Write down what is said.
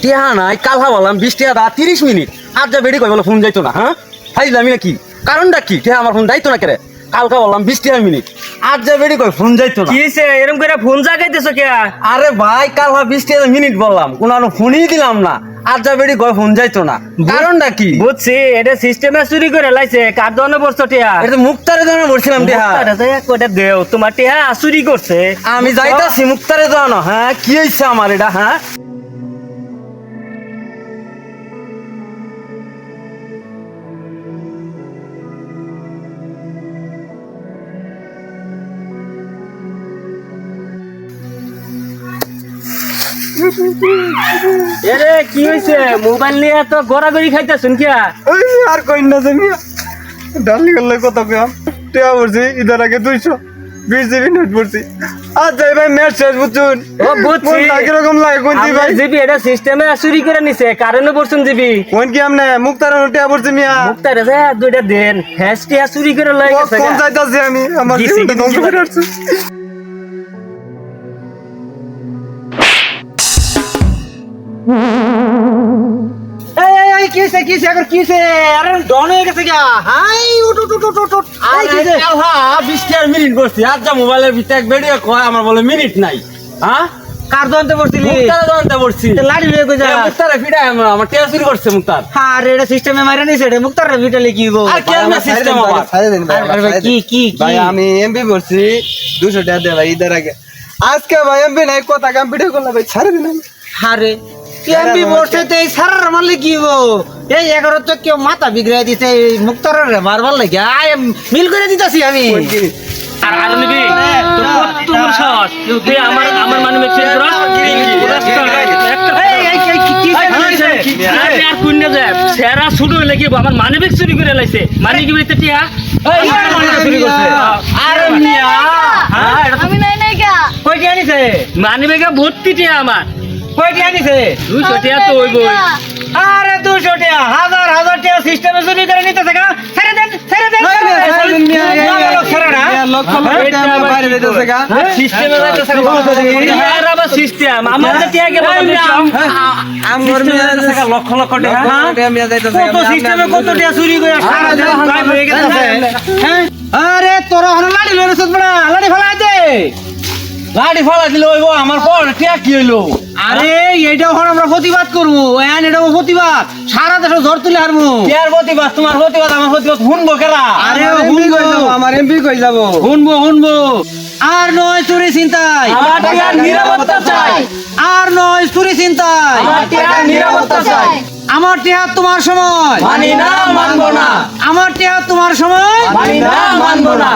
টিয়া নাই কালহা বললাম বিশ টিয়া দা তিরিশ মিনিট। আর যা বেড়ি কই বলে ফোন যাইতো না হ্যাঁ? ফাইলামি নাকি কারণটা কি? টিয়া আমার ফোন যাইতো না কেরে? কালকা বললাম বিশ টিয়া মিনিট। আর যা বেড়ি কই ফোন যাইতো না। কি এরকম করে ফোন জাগাইতেছো কে? আরে ভাই কালহা বিশ টিয়া মিনিট বললাম। কোনো ফোনই দিলাম না। আর যা বেড়ি কই ফোন যাইতো না। কারণটা কি? বুঝছি এটা সিস্টেমে চুরি করে লাইছে কার দনে বসছো টিয়া? এটা মুক্তারে জানা বসছিলাম টিয়া। কয়টা দেও। তোমার টিয়া চুরি করছে। আমি যাইতাছি মুক্তারে জানো হ্যাঁ? কি হইছে আমার এটা হ্যাঁ? এরে কি হইছে? মোবাইল নিয়ে তো গড়াগড়ি খাইতেছুন কিয়া ওই আর কই না জানি ডালি গেলে কত কম? টিয়া পড়ছি ইদার আগে দুইশো বিশ জিবি নেট পড়ছি আর যাই ভাই ম্যাচ শেষ বুঝছুন। ও, বুঝছি। মন কীরকম লাগে কোনটি আপনার ভাই? জিবি এটা সিস্টেমে চুরি করে নিছে কারণে পড়ছুন জিবি। কোন কি আমনে? মুক্তার টিয়া পড়ছি মিয়া। মুক্তারে যে দুইটা দেন। হ্যাশ টিয়া চুরি করে লই গেছে কোন গা। চাইতাছি আমি? আমার জীবনটা ধ্বংস করে আসছে কিসে কিসে এখন কিসে আরে ডন হয়ে গেছে গা হাই উঠ উঠ উঠ উঠ উঠ আরে কালহা বিশ টিয়া মিনিট করছি আর যা মোবাইলের ভিতরে এক বেড়ি কয় আমার বলে মিনিট নাই। হ্যাঁ? কার দন্তে পড়ছিলি? মুক্তারে জানতে পড়ছি। লাড়ি লয়ে কই যা। মুক্তারে ফিডাই আমার আমার টিয়া চুরি করছে মুক্তার। আরে এটা সিস্টেমে মাইরা নিছে রে মুক্তার রে কি গো আর কি আমার সিস্টেম আবার? আরে ভাই কি কি কি? ভাই আমি এমপি পড়ছি দুশো টাকা দে ভাই ইদার আগে। আজকে ভাই এমপি নাই কথা কম্পিউটার করলে ভাই দিন আমি আরে এমবি বসে তে এই সারার মারলে কি এই এগারো তো কেউ মাথা বিগড়াই দিছে এই মুক্তার মারবার লাগে আই মিল করে দিতাছি আমি আর আর নিবি তোর সাহস তুই আমার আমার মানে মেসেজ কর এই এই এই, কি কি কি আর কুন্নে যায় সেরা শুরু হইলে কি আমার মানিব্যাগ চুরি করে লাইছে মানি কি বইতে টিয়া চুরি করছে আরে মিয়া হ্যাঁ এটা তো আমি নাই নাই কা কয়টি আনিছে মানিব্যাগে ভর্তি টিয়া আমার কয়টি আনিছে দুইশো টিয়া তো হইবই আরে দুশো টাকা হাজার হাজার টাকা সিস্টেমে চুরি করে নিতে থাকা ছেড়ে দেন ছেড়ে দেন লক্ষ লক্ষ টাকা গা টিয়া চুরি করে হয়ে হ্যাঁ আরে তোর লাড়ি লড়ে লাড়ি ফেলাই দে লাড়ি ফালা দিলে ওই আমার পর টিয়া কি হইল? আরে এইটাও এখন আমরা প্রতিবাদ করব। এন এটাও প্রতিবাদ। সারা দেশে ঝড় তুলে হারবো টিয়ার প্রতিবাদ তোমার প্রতিবাদ আমার প্রতিবাদ শুনব কেরা? আরে শুনব। আমার এমপি কই যাব? শুনব শুনব। আর নয় চুরি চিন্তায় আমার টিয়ার নিরাপত্তা চাই। আর নয় চুরি চিন্তায় আমার টিয়ার নিরাপত্তা চাই। আমার টিহা তোমার সময়। মানি না মানবো না। আমার টিহা তোমার সময়। মানি না মানবো না।